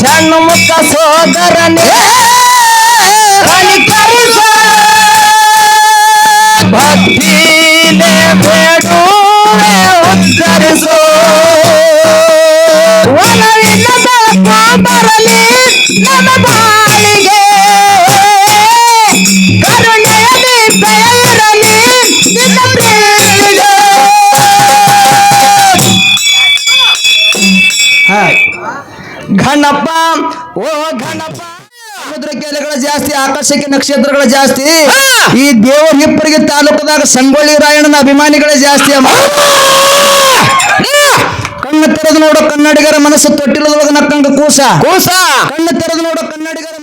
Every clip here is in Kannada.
ಷಣ್ಮುಖ ಸೋದರನೇ. ಘನಪ್ಪ. ಓ ಘನಪ್ಪ. ಸಮುದ್ರ ಕೆಲೆಗಳ ಜಾಸ್ತಿ ಆಕರ್ಷಕ ನಕ್ಷತ್ರಗಳ ಜಾಸ್ತಿ. ಈ ದೇವರ ಹಿಪ್ಪರಿಗೆ ತಾಲೂಕದಾಗ ಸಂಗೊಳ್ಳಿ ರಾಯಣ್ಣನ ಅಭಿಮಾನಿಗಳ ಜಾಸ್ತಿ ಅಮ್ಮ. ಕಣ್ಣು ತೆರೆದು ನೋಡೋ ಕನ್ನಡಿಗರ ಮನಸ್ಸು ತೊಟ್ಟಿಲದೊಳಗ ನಕ್ಕಂಗ ಕೂಸ. ಕೂಸ. ಕಣ್ಣು ತೆರೆದು ನೋಡೋ ಕನ್ನಡಿಗರ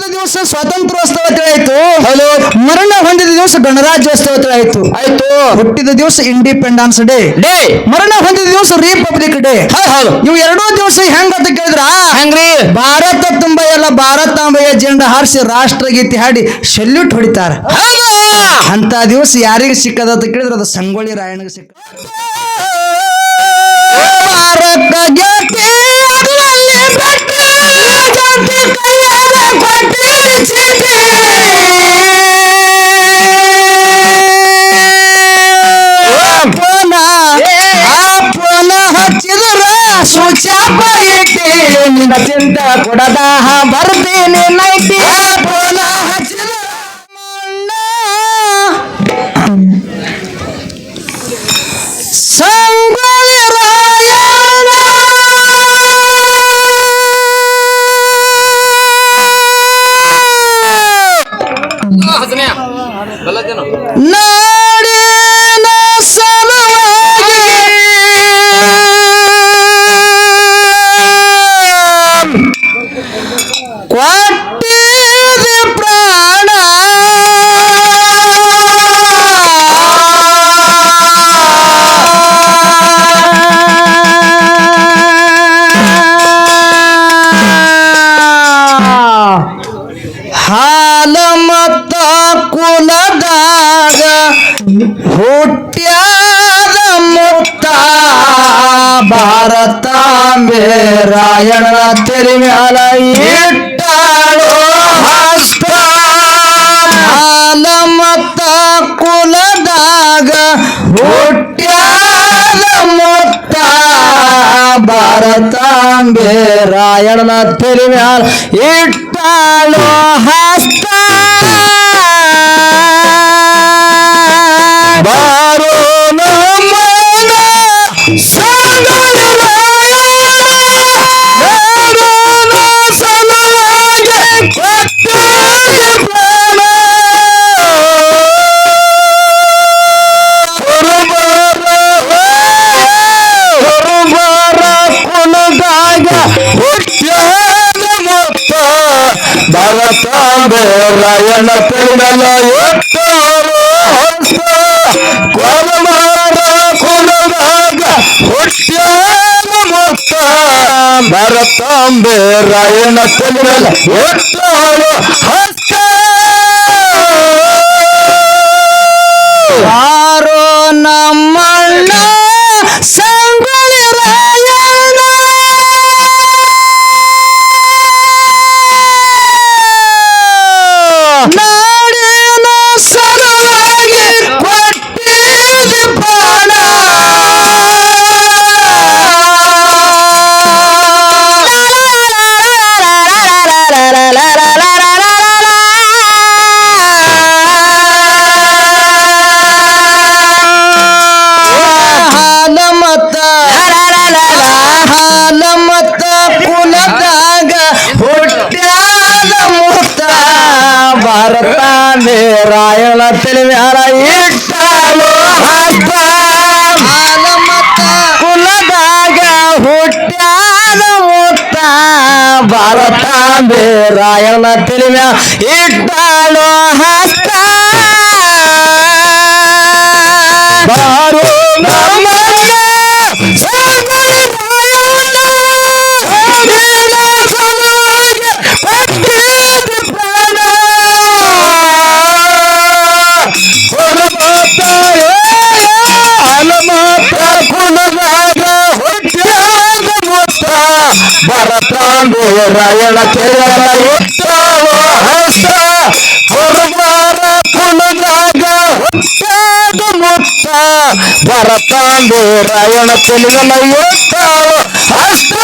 ಹುಟ್ಟಿದ ದಿವಸ ಸ್ವಾತಂತ್ರ್ಯೋತ್ಸವ ಆಯ್ತು ಹಲೋ. ಮರಣ ಹೊಂದಿದ ದಿವಸ ಗಣರಾಜ್ಯೋತ್ಸವ ಆಯ್ತು ಆಯ್ತು. ಹುಟ್ಟಿದ ದಿವಸ ಇಂಡಿಪೆಂಡೆನ್ಸ್ ಡೇ ಡೇ. ಮರಣ ಹೊಂದಿದ ದಿವಸ ರಿಪಬ್ಲಿಕ್ ಡೇ ಹೌದು ಇವು ಎರಡೂ ದಿವಸ ಹೆಂಗ ಅಂತ ಕೇಳಿದ್ರ? ಹೆಂಗ್ರಿ? ಭಾರತ ತುಂಬ ಎಲ್ಲ ಭಾರತಾಂಬೆಯ ಜೆಂಡ ಹಾರಿಸಿ ರಾಷ್ಟ್ರಗೀತೆ ಹಾಡಿ ಸೆಲ್ಯೂಟ್ ಹೊಡಿತಾರ. ಅಂತ ದಿವಸ ಯಾರಿಗೆ ಸಿಕ್ಕದ ಅಂತ ಕೇಳಿದ್ರೆ ಅದು ಸಂಗೊಳ್ಳಿ ರಾಯಣ್ಣಗೆ ಸಿಕ್ಕ ಚಿಂತ ಕೊಡದ ಬರ್ತೀನಿ ನೈಟಿ ರಾಯಣ ತೆರಿ ಇಟ್ಟಾಳು ಹಾಲ ಮತ್ತ ಕುಲದಾಗ ಹುಟ್ಟ್ಯಾದ ಮುತ್ತ. ಭಾರತಾಂಬೆ ರಾಯಣನ ತೆರಿ ಇಟ್ಟಾಳು ಹಸ್ತ ಬಾರೋ ನಮ್ಮನ ಭರತಾಂಬೆ ರಾಯಣ ತಿರುಗಲ ಎತ್ತರು ಹಸ್ತ ಕೊರಮಾರ ಕುಲದಾಗ ಹುಟ್ಟ್ಯಾದ ಮುತ್ತ. ಭರತಾಂಬೆ ರಾಯಣ ತಿರುಗಲ ಎತ್ತರು ಭಾರತಾಂಬೆ ರಾಯಣ ತಿಳಿವ್ಯಾರ ಹಾಲ ಮತ್ತ ಕುಲದಾಗ ಹುಟ್ಟಾದ ಮುತ್ತ ಭಾರತಾಂಬೆ ರಾಯಣ ತಿಳಿವ್ಯಾ ಇಟ್ಟಾಳು ಹಸ್ತ ಬಾರೋ ನಮ್ಮನ್ನ ಹನುಮತ ಕೇವಲ ಎತ್ತಾವ ಹಸ್ತ ಹೊರಬಾರ ಕುಲದಾಗ ಹೊಟ್ಟಾಗ ಮುತ್ತ ಭರತಾಂಬೆ ರಾಯಣ ತಿಳಿಯಲ ಎತ್ತಾವ ಹಸ್ತ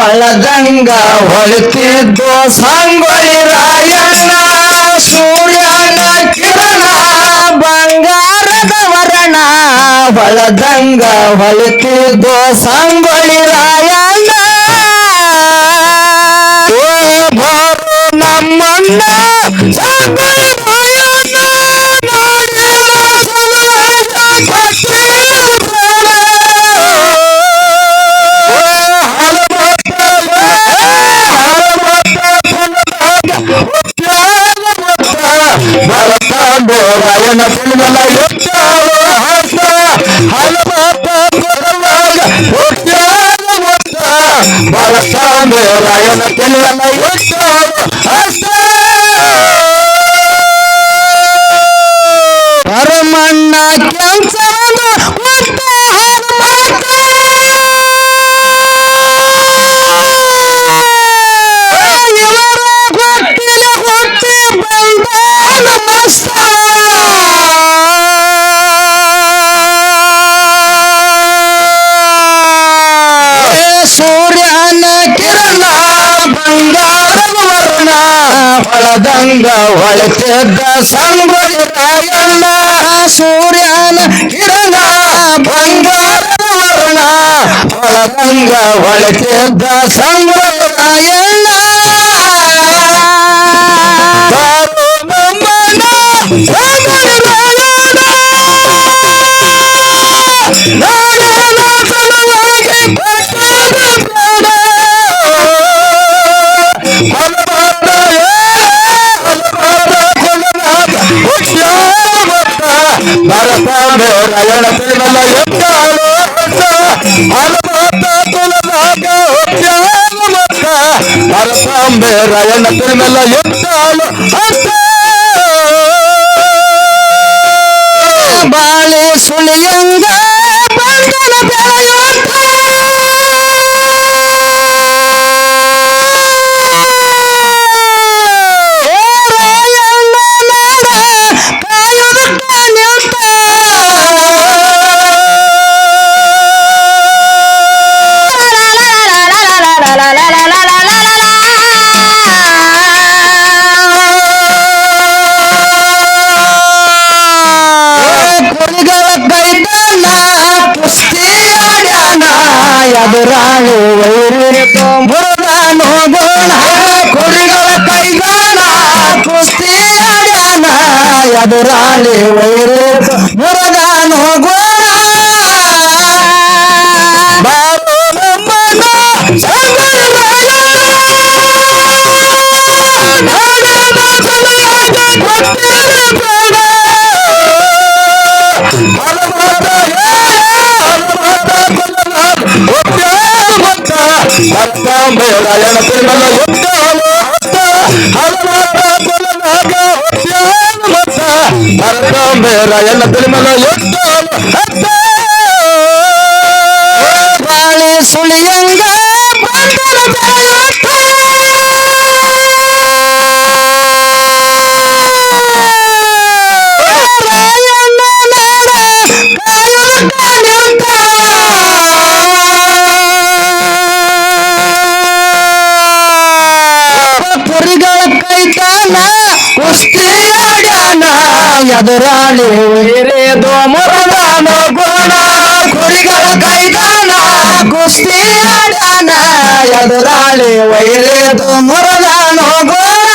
ಹೊಳದಂಗ ಹೊಳಿತಿದ್ದು ಸಂಗೊಳ್ಳಿ ರಾಯಣ್ಣ ಸೂರ್ಯನ ಕಿರಣ ಬಂಗಾರದ ವರಣ. ಬಳದಂಗ ಹೊಳಿತಿದ್ದು ಸಂಗೊಳ್ಳಿ ರಾಯಣ್ಣ. ಭರತಾಂಬೆ ರಾಯಣ ತಿಳಿದಲ ಎತ್ತಾವ ಹಸ್ತ. ಹೊಳದಂಗ ಹೊಳತಿದ್ದ ಸಂಗೊಳ್ಳಿ ರಾಯಣ್ಣ ಸೂರ್ಯನ ಕಿರಣ ಬಂಗಾರದ ವರ್ಣ ಹೊಳದಂಗ ಹೊಳತಿದ್ದ ಸಂಗೊಳ್ಳಿ ರಾಯಣ್ಣ ಬಾರು ನಮ್ಮಣ್ಣ ಸಂಗೊಳ್ಳಿ ರಾಯಣ್ಣ ನಾಡಿನ ಸಲುವಾಗಿ ಭರತಾಂಬೆ ರಾಯಣ ತಿಳಿದಲ ಎತ್ತಾಳು ಹಸ್ತ. ಹನುಮಂತ ಕುಲನಾಥ ಹುಟ್ಟ್ಯಾನ ಮುತ್ತ. ಭರತಾಂಬೆ ರಾಯಣ ತಿಳಿದಲ ಎತ್ತಾಳು ಎದುರಾಳು ವೈರಿತು ಮುರುಗಾನು ಗೋಣ ಕುರಿಗಳ ಕೈಗಾನ ಕುಸ್ತಿ ಎದುರಾಳಿ ವೈರಿತು ಮುರುಗಾನು ಗೋಣ. ಬಾಬು ನಮ್ಮನ ಸಂಗೊಳ್ಳಿ ಭಕ್ತಾಂಬೆ ರಾಯಣ ತಿರುಮಲ ಎದುರಾಳಿ ಹಿರಿದು ಮುರದಾನ ಗುಣ ಕುರಿಗಳ ಕೈದಾನ ಕುಸ್ತಿ ಆಡಾನ ಎದುರಾಳಿ ವೈರಿದು ಮುರದಾನ ಗುಣ.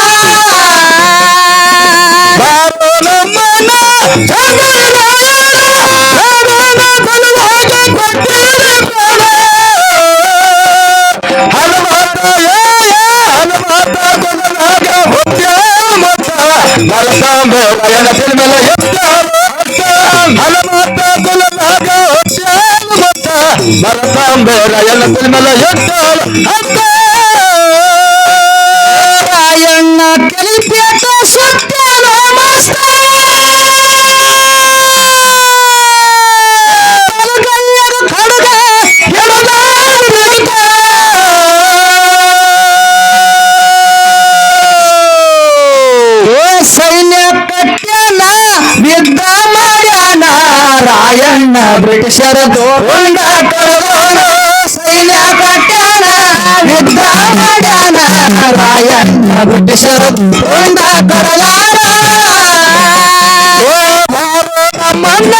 ಬಾಬು ನಮ್ಮನ Marathon, I ರಾಯಣ್ಣ ಬ್ರಿಟಿಷರ ತೋಂಡ ಕಳಗೋಣ ಸೈನ್ಯ ಕಟ್ಟ್ಯಾನ ಯುದ್ಧ ಮಾಡ್ಯಾನ ರಾಯಣ್ಣ ಬ್ರಿಟಿಷರ ತೋಂಡ ಕಳಗಾರ ಓ ಭಾರತ ಮಣ್ಣ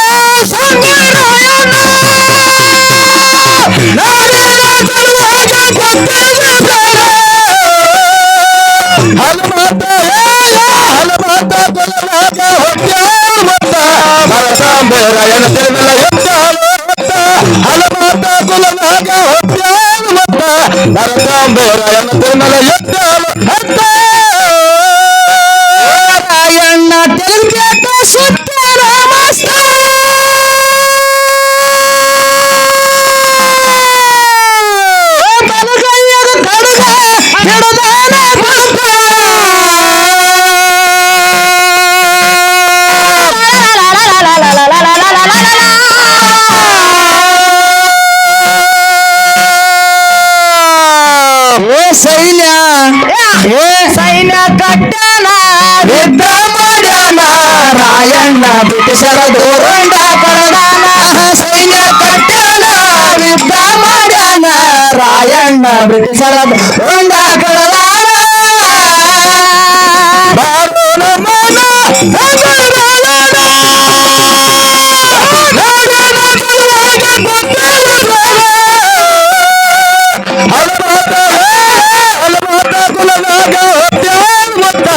ಸೈನ್ಯ ಕಟ್ಟಣ ಯುದ್ಧ ಮಾಡ್ಯಾನ ರಾಯಣ್ಣ ಬ್ರಿಟಿಷರ ದೂರಂಡ ಪರದಾನ ಸೈನ್ಯ ಕಟ್ಟಣ ಯುದ್ಧ ಮಾಡ್ಯಾನ ರಾಯಣ್ಣ ಬ್ರಿಟಿಷರ ದೂರಂಡ ಕಳದಾನ ಬಾಬು ಮನ ಕುಲನಾಗ ಹೊಟ್ಟ್ಯಾಳು ಮತ್ತ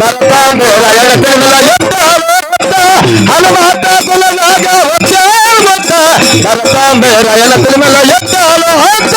ಭರತಾಂಬೆ ರಾಯಣ್ಣ ತಲೆ ಮೇಲೆ ಎದ್ದಾಳು ಹತ್ತ. ಹನುಮಂತ ಕುಲನಾಗ ಹೊಟ್ಟ್ಯಾಳು ಮತ್ತ ಭರತಾಂಬೆ ರಾಯಣ್ಣ ತಲೆ ಮೇಲೆ ಎದ್ದಾಳು ಹತ್ತ.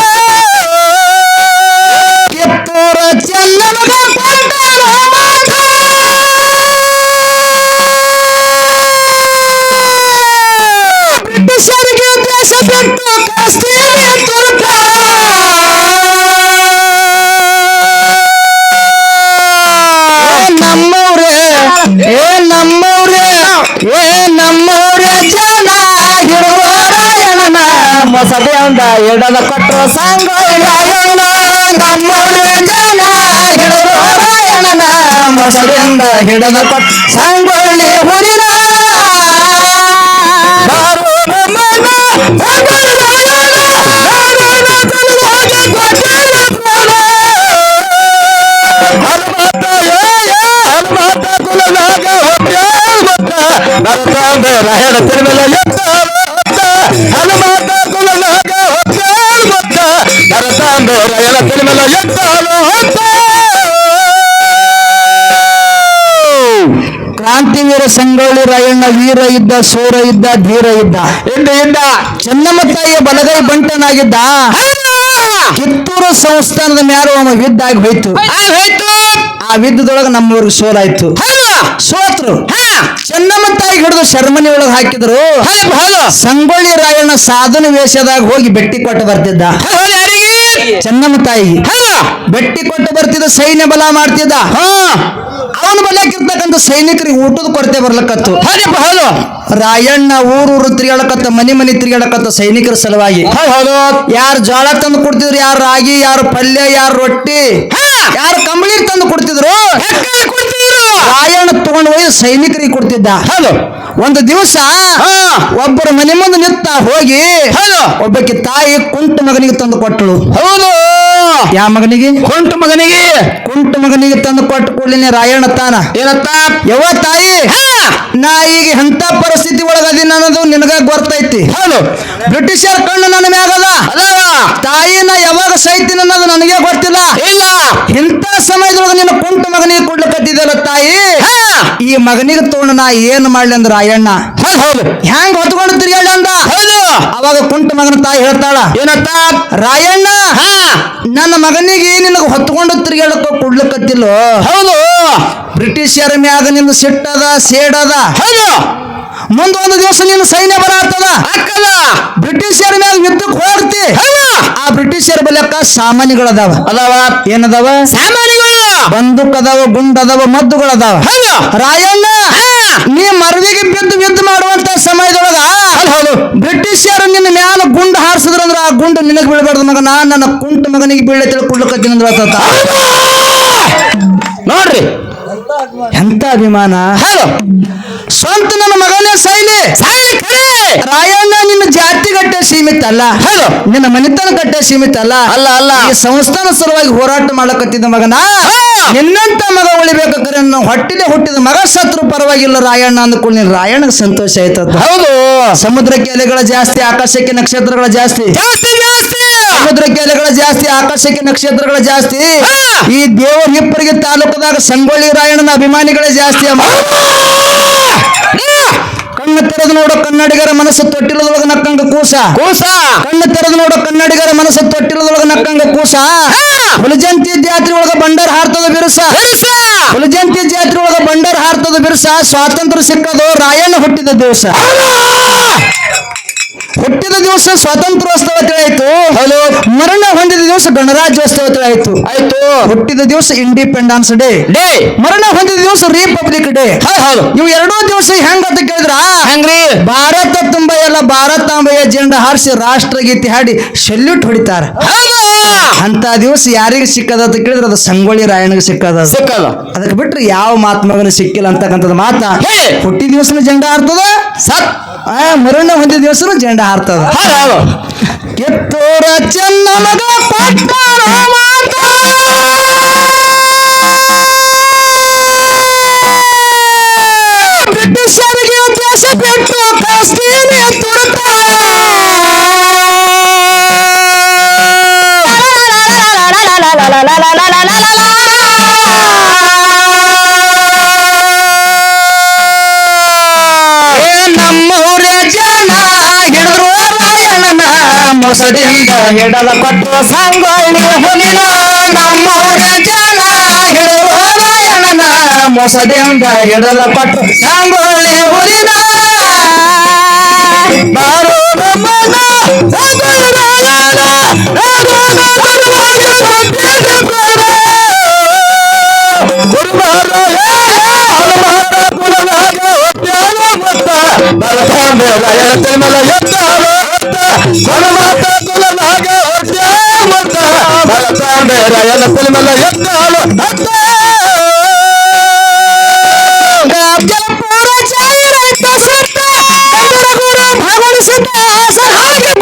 ಮೊಸದೆ ಅಂದ ಎಡದ ಕೊಟ್ಟರು ಸಂಗ ಸಭೆಯಿಂದ ಹಿಡದ ಕೊಟ್ಟ ಸಂಗೊಳ್ಳಿ ಹುರಿದ. ಹನುಮಂತ ಹನುಮಂತ ಕುಲನಾಗ ಹೊಟ್ಟ್ಯಾಳು ಕ್ರಾಂತಿವೀರ ಸಂಗೊಳ್ಳಿ ರಾಯಣ್ಣ ವೀರ ಇದ್ದ ಸೂರ ಇದ್ದ ಧೀರ ಇದ್ದ. ಇಂದ ಇಂದ ಚೆನ್ನಮ್ಮ ತಾಯಿಯ ಬಲಗೈ ಬಂಟನಾಗಿದ್ದ. ಕಿತ್ತೂರು ಸಂಸ್ಥಾನದ ಮ್ಯಾರು ಅವನ ವಿದ್ದಾಗಿ ಹೋಯ್ತು. ಹೋಯ್ತು. ಆ ಯುದ್ಧದೊಳಗೆ ನಮ್ಮವ್ರಿಗೆ ಸೋಲಾಯ್ತು ಸೋತ್ರು. ಚೆನ್ನಮ್ಮ ತಾಯಿ ಹಿಡಿದು ಶರ್ಮನಿ ಒಳಗೆ ಹಾಕಿದ್ರು. ಸಂಗೊಳ್ಳಿ ರಾಯಣ್ಣ ಸಾಧನ ವೇಷದಾಗ ಹೋಗಿ ಬೆಟ್ಟಿ ಕೊಟ್ಟು ಬರ್ತಿದ್ದ. ಚೆನ್ನಮ್ಮ ತಾಯಿ ಬೆಟ್ಟಿ ಕೊಟ್ಟು ಬರ್ತಿದ್ದ ಸೈನ್ಯ ಬಲ ಮಾಡ್ತಿದ್ದ. ಅವನ ಬಲಕ್ಕಿರ್ತಕ್ಕಂಥ ಸೈನಿಕರಿಗೆ ಊಟದ ಕೊರತೆ ಬರ್ಲಕತ್ತು. ರಾಯಣ್ಣ ಊರು ತಿರುಗಾಡಕತ್ತ ಮನಿ ಮನಿ ತಿರುಗಾಡಕತ್ತ ಸೈನಿಕರ ಸಲುವಾಗಿ. ಯಾರು ಜೋಳ ತಂದು ಕೊಡ್ತಿದ್ರು ಯಾರು ರಾಗಿ ಯಾರು ಪಲ್ಯ ಯಾರು ರೊಟ್ಟಿ ಯಾರು ಕಂಬಳಿ ತಂದು ಕೊಡ್ತಿದ್ರು. ರಾಯಣ್ಣ ತಗೊಂಡು ಹೋಗಿ ಸೈನಿಕರಿಗೆ ಕೊಡ್ತಿದ್ದ. ಒಂದು ದಿವಸ ಒಬ್ಬರ ಮನೆ ಮುಂದೆ ನಿಂತ ಹೋಗಿ ಹಲೋ ಒಬ್ಬಕ್ಕೆ ತಾಯಿ ಕುಂಟು ಮಗನಿಗೆ ತಂದು ಕೊಟ್ಟಳು. ಹೌದು. ಯಾವ ಮಗನಿಗೆ? ಕುಂಟು ಮಗನಿಗೆ. ಕುಂಟು ಮಗನಿಗೆ ತಂದು ಕೊಟ್ಟು ಕೂಡಲಿನ ರಾಯಣ್ಣ ತಾನ. ಏನತ್ತ? ಯಾವ ತಾಯಿ! ನಾ ಈಗ ಎಂತ ಪರಿಸ್ಥಿತಿ ಒಳಗದಿನ ಅನ್ನೋದು ನಿನಗ ಗೊತ್ತೈತಿ ಹೌದು. ಬ್ರಿಟಿಷರ್ ಕಣ್ಣು ನನ್ನ ಮ್ಯಾಗದ ತಾಯಿ ತಾಯಿನ ಯಾವಾಗ ಸೈತಿನ ಅನ್ನೋದು ನನಗೆ ಗೊತ್ತಿಲ್ಲ. ಇಲ್ಲ. ಇಂತ ಸಮಯದೊಳಗೆ ನಿನ್ನ ಕುಂಟು ಮಗನಿಗೆ ಕೊಡ್ಲಿಕ್ಕತ್ತಿದ್ದಲ್ಲ ತಾಯಿ? ಈ ಮಗನಿಗೆ ತಗೊಂಡು ನಾ ಏನ್ ಮಾಡ್ಲಿ ಅಂದ್ರ ರಾಯಣ್ಣ? ಹೌದು. ಹೆಂಗ್ ಹ್ಯಾಂಗ ಹೊತ್ಕೊಂಡು ತಿರ್ಗಾಡ ಅಂದ? ಹೌದು. ಅವಾಗ ಕುಂಟು ಮಗನ ತಾಯಿ ಹೇಳ್ತಾಳ ಏನತ್ತ? ರಾಯಣ್ಣ ನನ್ನ ಮಗನಿಗೆ ನಿನಗೆ ಹೊತ್ಕೊಂಡು ತಿರ್ಗಾಡಕ್ಕ ಕೊಡ್ಲಿಕ್ಕತ್ತಿಲ್ಲೋ? ಹೌದು. ಬ್ರಿಟಿಷರ ಮ್ಯಾಗ ನಿನ್ನ ಸಿಟ್ಟದ ಸೇಡದ ಹೌದು. ಮುಂದೊಂದು ದಿವಸ ನಿನ್ನ ಸೈನ್ಯ ಬರತ್ತದ ಅಕ್ಕದ ಬ್ರಿಟಿಷರ ಮೇಲೆ ಯುದ್ಧಕ್ಕೆ ಹೋಗ್ತಿ. ಆ ಬ್ರಿಟಿಷರ ಬಲಕ್ಕ ಸಾಮಾನ್ಯಗಳದಾವ. ಅದಾವ. ಏನದಾವ? ಸಾಮಾನ್ಯಗಳು ಬಂದೂಕ್ ಅದಾವ ಗುಂಡ್ ಅದಾವ ಮದ್ದುಗಳದಾವ ರಾಯಣ್ಣ ನೀ ಮರವಿಗೆ ಬಿದ್ದು ಬಿದ್ದು ಮಾಡುವಂತ ಸಮಯದೊಳಗ ಬ್ರಿಟಿಷರು ನಿನ್ನ ಮ್ಯಾಲ ಹಾರಿಸಿದ್ರು ಅಂದ್ರೆ ಆ ಗುಂಡು ನಿನಗೆ ಬೀಳ್ಬಾರ್ದು ಮಗ. ನಾ ನನ್ನ ಕುಂಟ ಮಗನಿಗೆ ಬೀಳ ಅಂದ್ರ. ನೋಡ್ರಿ ಎಂತ ಅಭಿಮಾನ? ಹಲೋ. ಸ್ವಂತ ನನ್ನ ಮಗನೇ ಸೈಲಿ ರಾಯಣ್ಣ ನಿನ್ನ ಜಾತಿ ಗಟ್ಟೆ ಸೀಮಿತ ಅಲ್ಲ? ಹಲೋ. ನಿನ್ನ ಮನೆತನ ಗಟ್ಟೆ ಸೀಮಿತ ಅಲ್ಲ? ಅಲ್ಲ ಅಲ್ಲ. ಈ ಸಂಸ್ಥಾನ ಸಲುವಾಗಿ ಹೋರಾಟ ಮಾಡಕತ್ತಿದ್ದ ಮಗನ? ನಿನ್ನಂತ ಮಗ ಉಳಿಬೇಕಾದ್ರೆ ಹೊಟ್ಟಿಲೆ ಹುಟ್ಟಿದ ಮಗ ಸತ್ರು ಪರವಾಗಿಲ್ಲ ರಾಯಣ್ಣ ಅಂದ್ಕೊಂಡು ನೀನು ರಾಯಣ್ಣಗೆ ಸಂತೋಷ ಆಯ್ತದ. ಹೌದು. ಸಮುದ್ರಕ್ಕೆ ಅಲೆಗಳ ಜಾಸ್ತಿ ಆಕಾಶಕ್ಕೆ ನಕ್ಷತ್ರಗಳ ಜಾಸ್ತಿ. ಜಾಸ್ತಿ ಜಾಸ್ತಿ. ಸಮುದ್ರಕ್ಕೆ ಕೆರೆಗಳ ಜಾಸ್ತಿ ಆಕಾಶಕ್ಕೆ ನಕ್ಷತ್ರಗಳ ಜಾಸ್ತಿ. ಈ ದೇವರ ಹಿಪ್ಪರಿಗೆ ತಾಲೂಕದಾಗ ಸಂಗೊಳ್ಳಿ ರಾಯಣ್ಣನ ಅಭಿಮಾನಿಗಳೇ ಜಾಸ್ತಿ ಅಮ್ಮ. ಕಣ್ಣು ತೆರೆದು ನೋಡೋ ಕನ್ನಡಿಗರ ಮನಸ್ಸು ತೊಟ್ಟಿಲದೊಳಗ ನಕ್ಕಂಗ ಕೂಸ. ಕೂಸ. ಕಣ್ಣು ತೆರೆದು ನೋಡೋ ಕನ್ನಡಿಗರ ಮನಸ್ಸು ತೊಟ್ಟಿಲದೊಳಗ ನಕ್ಕಂಗ ಕೂಸ. ಹುಲಜಂತಿ ಜಾತ್ರೆ ಒಳಗ ಬಂಡಾರ ಹಾರ್ತದ ಬಿರುಸ. ಬಿರುಸ. ಹುಲಜಂತಿ ಜಾತ್ರೆ ಒಳಗ ಬಂಡಾರ ಹಾರ್ತದ ಬಿರುಸ. ಸ್ವಾತಂತ್ರ್ಯ ಸಿಕ್ಕದು ರಾಯಣ್ಣ ಹುಟ್ಟಿದ ದಿವಸ. ಹುಟ್ಟಿದ ದಿವಸ ಸ್ವಾತಂತ್ರ್ಯೋತ್ಸವ ತಿಳಾಯ್ತು ಹಲೋ. ಮರಣ ಹೊಂದಿದ ದಿವಸ ಗಣರಾಜ್ಯೋತ್ಸವ ತಿಳಾಯ್ತು ಆಯ್ತು. ಹುಟ್ಟಿದ ದಿವಸ ಇಂಡಿಪೆಂಡೆನ್ಸ್ ಡೇ ಡೇ. ಮರಣ ಹೊಂದಿದ ದಿವಸ ರಿಪಬ್ಲಿಕ್ ಡೇ ಹೌದು. ನೀವು ಇವು ಎರಡೂ ದಿವಸ ಹೆಂಗ ಅಂತ ಕೇಳಿದ್ರ? ಹೆಂಗ್ರಿ? ಭಾರತ ತುಂಬ ಎಲ್ಲ ಭಾರತಾಂಬೆಯ ಜೆಂಡ ಹಾರಿಸಿ ರಾಷ್ಟ್ರಗೀತೆ ಹಾಡಿ ಸೆಲ್ಯೂಟ್ ಹೊಡಿತಾರ. ಅಂತ ದಿವಸ ಯಾರಿಗೆ ಸಿಕ್ಕದ ಅಂತ ಕೇಳಿದ್ರೆ ಅದು ಸಂಗೊಳ್ಳಿ ರಾಯಣ್ಣಗೆ ಸಿಕ್ಕದ. ಸಿಕ್ಕಲ್ಲ ಅದಕ್ಕೆ ಬಿಟ್ರೆ ಯಾವ ಮಹಾತ್ಮಗನ ಸಿಕ್ಕಿಲ್ಲ ಅಂತಕ್ಕಂಥದ್ದು ಮಾತ. ಹುಟ್ಟಿದ ದಿವಸನ ಜೆಂಡ ಹಾರ್ತದ. ಸತ್. ಆ ಮರಣ ಹೊಂದಿದ ದಿವಸನು ಜೆಂಡ ಹಾರ್ತದ ಕಿತ್ತೂರ ಚೆನ್ನಮಗ ಮಾತ. ಬ್ರಿಟಿಷರಿಗೆ ದೇಶ ಬಿಟ್ಟು ಕಸ್ತೀನಿ ಮೊಸದಿಂದ ಹಿಡದ ಕೊಟ್ಟು ಸಂಗೊಳ್ಳಿ ಹುಲಿನ ನಮ್ಮೂರ ಜನ ಹಿಡಿದ್ರು ರಾಯಣ್ಣನ ಮೊಸದಿಂದ ಹಿಡದ ಕೊಟ್ಟು ಸಂಗೊಳ್ಳಿ ಹುಲಿನ ಬಾರೋ ನಮ್ಮನ ಸಂಗೊಳ್ಳಿ ರಾಯಣ್ಣ ನಮ್ಮನ ಗುರುವಾಗಿ ಕೊಟ್ಟಿದ್ದು ಕೊಡು. ಗುರುವಾರ ಹನುಮಾನ ಕುಲನಾಗ ಹೊಟ್ಯಾನ ಮತ್ತ ಬಲತಾಂಬೆ ರಾಯಣ ತಿರುಮಲ ಎತ್ತಾವ ಹೊತ್ತ ಹನುಮಾತ ಕುಲನಾಗ ಹೊಟ್ಯಾನ ಮತ್ತ ಬಲತಾಂಬೆ ರಾಯಣ ತಿರುಮಲ ಎತ್ತಾವ ಹೊತ್ತ ಜಲಪುರ ಚಾಯ ರೈತ ಸುತ್ತ ಕನ್ನಡ ಗುರು ಭಾಗವಹಿಸಿದ್ದ ಆಸರ ಹಾಗೆ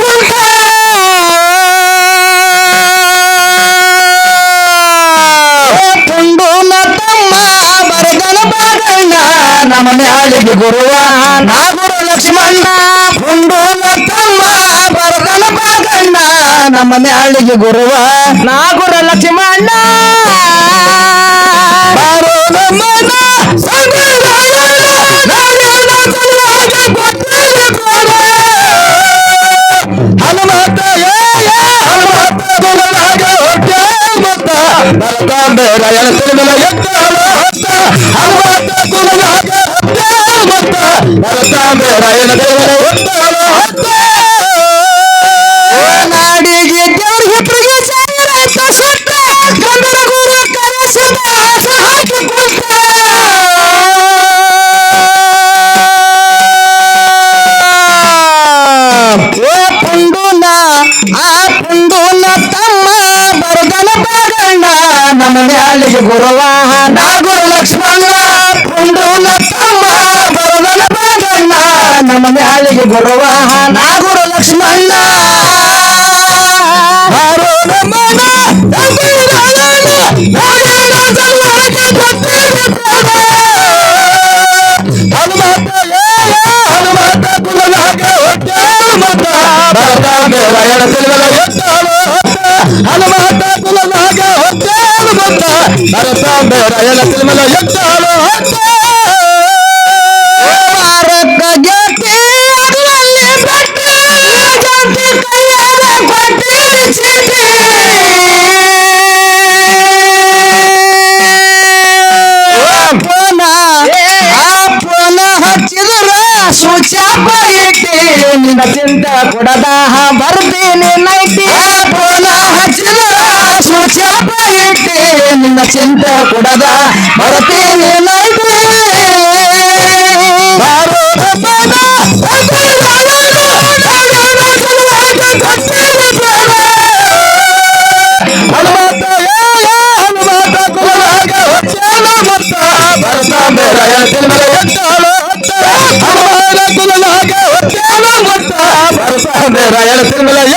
ಪುಂಡೂನ ತಮ್ಮ ಬರದನ ಬಾಗಣ್ಣ ನಮ್ಮ ಮ್ಯಾಲಿಗೆ ಗುರುವ ನಾಗುರು ಲಕ್ಷ್ಮಣ್ಣ ಪುಂಡೂನ ಬಾಗಣ್ಣ ಹಳ್ಳಿಗೆ ಗುರುವ. ನಾಗುರ ಲಕ್ಷ್ಮಣ್ಣ ಬಾರೋ ನಮ್ಮನ ಗುರುವ ನಾಗುರು ಲಕ್ಷ್ಮಣ ಪುಂಡುನ ತಮ್ಮ ಬರದನ ಬಾಗಣ್ಣ. ನಮ್ಮ ಮ್ಯಾಲಿಗೆ ಗುರುವ ಬಲತಾಂಬೆ ರಾಯಣ ತಿರುಮಲ ಎತ್ತಾಳು ಹೊತ್ತ ಇಟ್ಟಿ ನಿನ್ನ ಚಿಂತ ಕೊಡದ ಬರ್ತೀನಿ ನೈಟಿ ಪೋನ ಹಚ್ಚಿದ ಶಾಪ ಇಟ್ಟಿ ನಿನ್ನ ಚಿಂತ ಕೊಡದ ಬರ್ತೀನಿ ನೈಟಿ ಭರತ ಮೇರ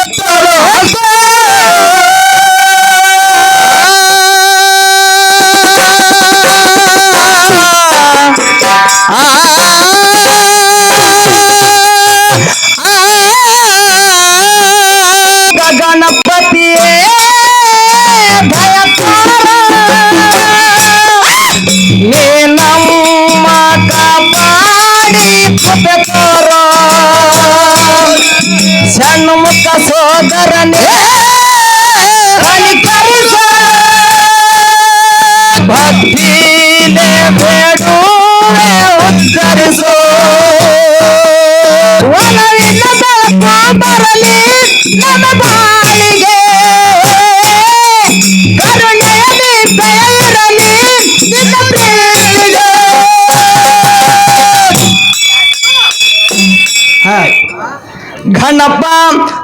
बने भक्ति ने भेड़ू उत्तर सो। वरली नम भाई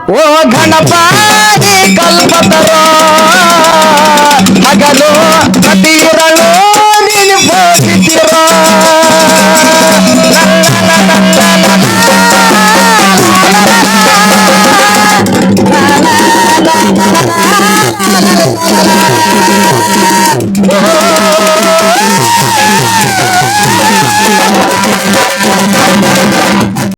ಓ ಘನಪ ನೀ